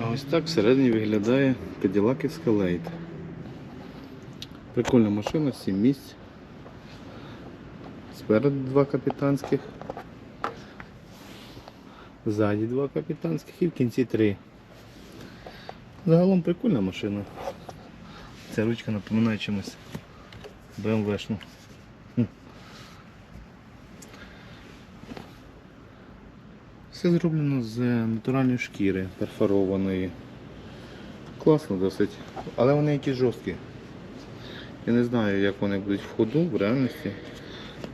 А ось так всередині виглядає Cadillac Escalade. Прикольна машина, 7 місць. Спереду два капітанських. Ззаді два капітанських і в кінці три. Загалом прикольна машина. Ця ручка напоминає чимось BMW-шну. Все зроблено з натуральної шкіри, перфорованої. Класно досить. Але вони якісь жорсткі. Я не знаю, як вони будуть в ходу в реальності.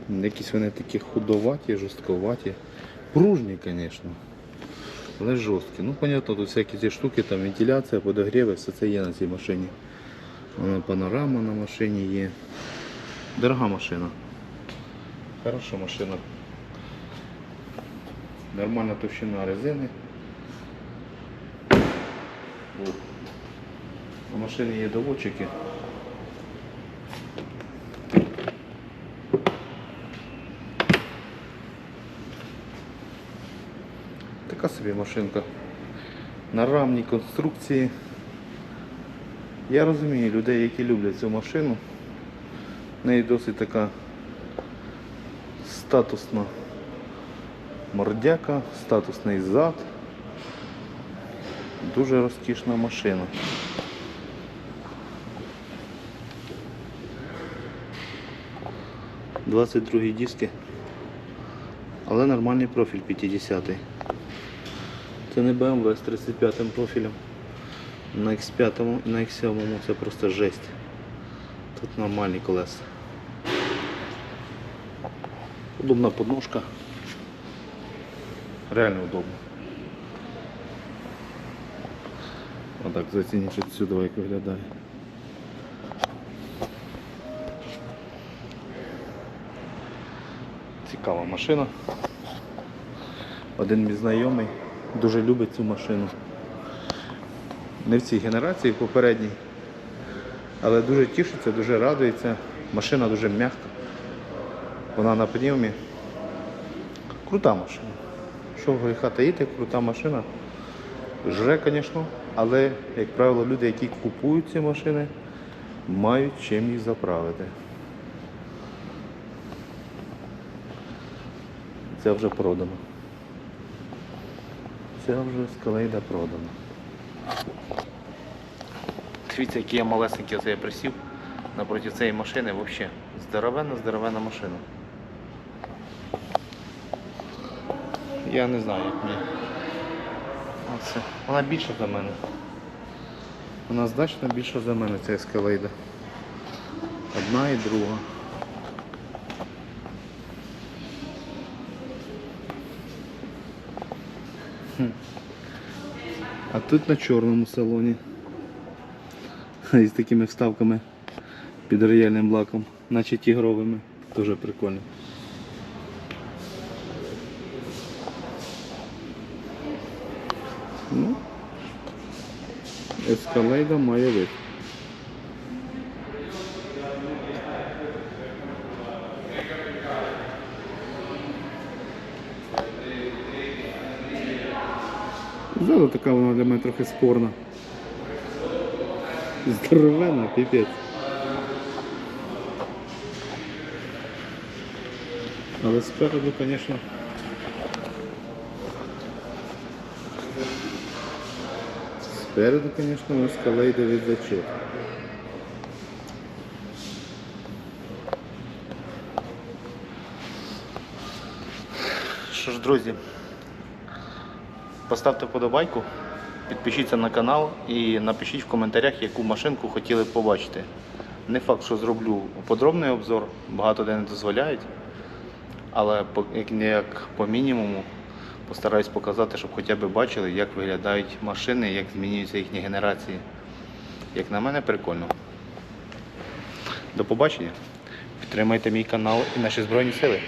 Якісь вони такі худоваті, жорстковаті. Пружні, звісно. Але жорсткі. Ну, понятно, тут всякі ці штуки, там вентиляція, подогріви, все це є на цій машині. Вона панорама на машині є. Дорога машина. Хороша машина. Нормальна товщина резини. У машині є доводчики. Така собі машинка. На рамній конструкції. Я розумію людей, які люблять цю машину. В неї досить така статусна мордяка, статусний зад. Дуже розкішна машина. Двадцять другі диски. Але нормальний профіль 50-й. Це не BMW з 35 профілем. На X5 і на X7 це просто жесть. Тут нормальні колеса. Удобна подножка. Реально удобно. Отак зацініть відсюди, як виглядає. Цікава машина. Один мій знайомий дуже любить цю машину. Не в цій генерації, в попередній. Але дуже тішиться, дуже радується. Машина дуже м'яка. Вона на пневмі. Крута машина. Що гріха таїти, крута машина. Жре, звісно, але, як правило, люди, які купують ці машини, мають чим їх заправити. Це вже продано. Це вже скалейда продана. Дивіться, який я малесенький оце я присів напроти цієї машини взагалі. Здоровенна, здоровенна машина. Я не знаю, як мені. Оце. Вона більша за мене. Вона значно більша за мене, ця ескалейда. Одна і друга. А тут на чорному салоні. Із такими вставками під рояльним лаком, наче тігровими. Дуже прикольно. Ну, ескалейда має вид. Ззаду така вона для мене трохи спорна. Здоровена, піпець. Але спереду, звісно. Спереду, звісно, у скалейда від зачет. Що ж, друзі, поставте вподобайку, підпишіться на канал і напишіть в коментарях, яку машинку хотіли б побачити. Не факт, що зроблю подробний обзор, багато де не дозволяють, але як по мінімуму постараюсь показати, щоб хоча б бачили, як виглядають машини, як змінюються їхні генерації. Як на мене, прикольно. До побачення. Підтримайте мій канал і наші Збройні Сили.